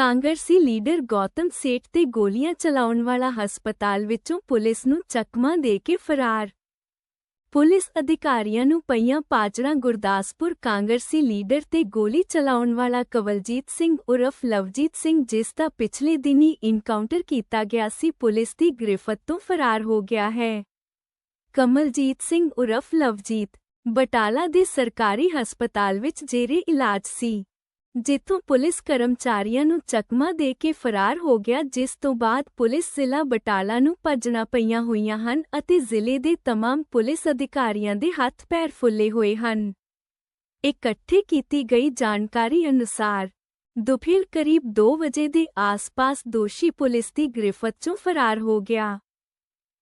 ਕਾਂਗਰਸੀ ਲੀਡਰ ਗੌਤਮ ਸੇਠ ਤੇ ਗੋਲੀਆਂ ਚਲਾਉਣ ਵਾਲਾ ਹਸਪਤਾਲ ਵਿੱਚੋਂ ਪੁਲਿਸ ਨੂੰ ਚਕਮਾ ਦੇ ਕੇ ਫਰਾਰ। ਪੁਲਿਸ ਅਧਿਕਾਰੀਆਂ ਨੂੰ ਪਈਆਂ ਪਾਚੜਾਂ ਗੁਰਦਾਸਪੁਰ ਕਾਂਗਰਸੀ ਲੀਡਰ ਤੇ ਗੋਲੀ ਚਲਾਉਣ ਵਾਲਾ ਕਵਲਜੀਤ ਸਿੰਘ ਉਰਫ ਲਵਜੀਤ ਸਿੰਘ ਜਿਸ ਦਾ ਪਿਛਲੇ ਦਿਨੀ ਇਨਕਾਊਂਟਰ ਕੀਤਾ ਗਿਆ ਸੀ ਪੁਲਿਸ ਦੀ ਗ੍ਰਿਫਤ ਤੋਂ ਫਰਾਰ ਹੋ ਗਿਆ ਹੈ। ਕਮਲਜੀਤ ਸਿੰਘ ਉਰਫ ਲਵਜੀਤ ਬਟਾਲਾ ਦੇ ਸਰਕਾਰੀ ਹਸਪਤਾਲ ਵਿੱਚ ਜੇਰੇ ਇਲਾਜ ਸੀ। ਜਿੱਥੋਂ ਪੁਲਿਸ ਕਰਮਚਾਰੀਆਂ ਨੂੰ ਚਕਮਾ ਦੇ ਕੇ ਫਰਾਰ ਹੋ ਗਿਆ ਜਿਸ ਤੋਂ ਬਾਅਦ ਪੁਲਿਸ ਜ਼ਿਲ੍ਹਾ ਬਟਾਲਾ ਨੂੰ ਭੱਜਣਾ ਪਈਆਂ ਹੋਈਆਂ ਹਨ ਅਤੇ ਜ਼ਿਲ੍ਹੇ ਦੇ तमाम ਪੁਲਿਸ ਅਧਿਕਾਰੀਆਂ ਦੇ ਹੱਥ ਪੈਰ ਫੁੱਲੇ ਹੋਏ ਹਨ ਇਕੱਠੇ ਕੀਤੀ ਗਈ ਜਾਣਕਾਰੀ ਅਨੁਸਾਰ ਦੁਪਹਿਰ ਕਰੀਬ 2 ਵਜੇ ਦੇ ਆਸ-ਪਾਸ ਦੋਸ਼ੀ ਪੁਲਿਸ ਦੀ ਗ੍ਰਿਫਤ 'ਚੋਂ ਫਰਾਰ ਹੋ ਗਿਆ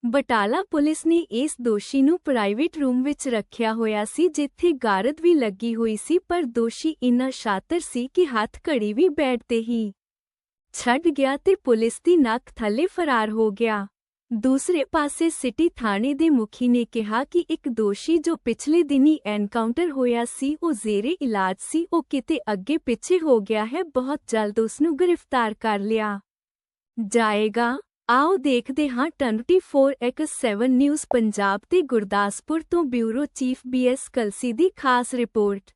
ਬਟਾਲਾ ਪੁਲਿਸ ਨੇ ਇਸ ਦੋਸ਼ੀ ਨੂੰ ਪ੍ਰਾਈਵੇਟ ਰੂਮ ਵਿੱਚ ਰੱਖਿਆ ਹੋਇਆ ਸੀ, ਜਿੱਥੇ ਗਾਰਦ ਵੀ ਲੱਗੀ ਹੋਈ ਸੀ, ਪਰ ਦੋਸ਼ੀ ਇੰਨਾ ਸ਼ਾਤਰ ਸੀ ਕਿ ਹੱਥ ਘੜੀ ਵੀ ਬੈਠ ਤੇ ਹੀ ਛੱਡ ਗਿਆ ਤੇ ਪੁਲਿਸ ਦੀ ਨੱਕ ਥੱਲੇ ਫਰਾਰ ਹੋ ਗਿਆ। ਦੂਸਰੇ ਪਾਸੇ ਸਿਟੀ ਥਾਣੇ ਦੇ ਮੁਖੀ ਨੇ ਕਿਹਾ ਕਿ ਇੱਕ ਦੋਸ਼ੀ ਜੋ ਪਿਛਲੇ ਦਿਨੀ ਐਨਕਾਊਂਟਰ ਹੋਇਆ ਸੀ, ਉਹ ਜ਼ੇਰੇ ਇਲਾਜ ਸੀ, ਉਹ ਕਿਤੇ ਅੱਗੇ ਪਿੱਛੇ ਹੋ ਗਿਆ ਹੈ, ਬਹੁਤ ਜਲਦ ਉਸ ਨੂੰ ਗ੍ਰਿਫਤਾਰ ਕਰ ਲਿਆ ਜਾਏਗਾ। ਆਓ ਦੇਖਦੇ ਹਾਂ 24x7 ਨਿਊਜ਼ ਪੰਜਾਬ ਤੇ ਗੁਰਦਾਸਪੁਰ ਤੋਂ ਬਿਊਰੋ ਚੀਫ ਬੀਐਸ ਕਲਸੀ ਦੀ ਖਾਸ ਰਿਪੋਰਟ।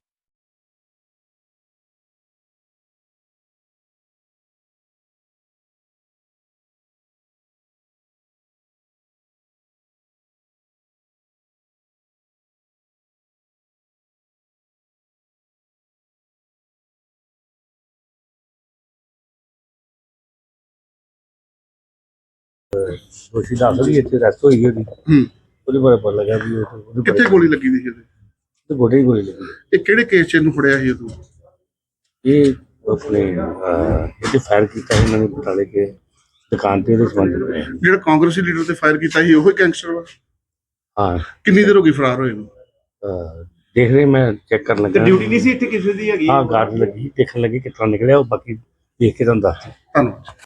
ਦੋਸ਼ੀ ਦੱਸ ਵੀ ਇੱਥੇ ਰੈਸਟ ਹੋਈ ਉਹਦੀ। ਹੂੰ। ਉਹਦੇ ਬਾਰੇ ਪਤਾ ਲੱਗਾ ਵੀ ਉਹ ਉਹਦੇ ਕਿੱਥੇ ਗੋਲੀ ਲੱਗੀ ਸੀ ਇਹਦੇ ਤੇ ਗੋਡੇ ਹੀ ਗੋਲੀ ਲੱਗੀ। ਇਹ ਕਿਹੜੇ ਕੇਸ 'ਚ ਇਹਨੂੰ ਫੜਿਆ ਸੀ ਤੂੰ ਇਹ ਆਪਣੇ ਇਹਦੇ ਫਾਇਰ ਕੀਤਾ ਸੀ ਉਹਨਾਂ ਨੇ ਬਟਾਲੇ ਕੇ ਦੁਕਾਨ ਤੇ ਇਹਦੇ ਸੰਬੰਧ ਵਿੱਚ। ਜਿਹੜਾ ਕਾਂਗਰਸੀ ਲੀਡਰ ਤੇ ਫਾਇਰ ਕੀਤਾ ਸੀ ਉਹੀ ਗੈਂਗਸਟਰ ਵਾ? ਹਾਂ। ਕਿੰਨੀ ਦੇਰ ਹੋ ਗਈ ਫਰਾਰ ਹੋਏ ਨੂੰ? ਦੇਖ ਰਹੇ ਮੈਂ ਚੈੱਕ ਕਰਨ ਤੇ ਲੱਗਾ। ਡਿਊਟੀ ਨਹੀਂ ਸੀ ਇੱਥੇ ਕਿਸੇ ਦੀ ਹੈਗੀ? ਹਾਂ ਗਾਰਡ ਲੱਗੀ ਦੇਖਣ ਲੱਗੀ ਕਿੱਥੋਂ ਨਿਕਲਿਆ ਉਹ ਬਾਕੀ ਦੇਖ ਕੇ ਤੁਹਾਨੂੰ ਦੱਸ। ਧੰਨਵਾਦ।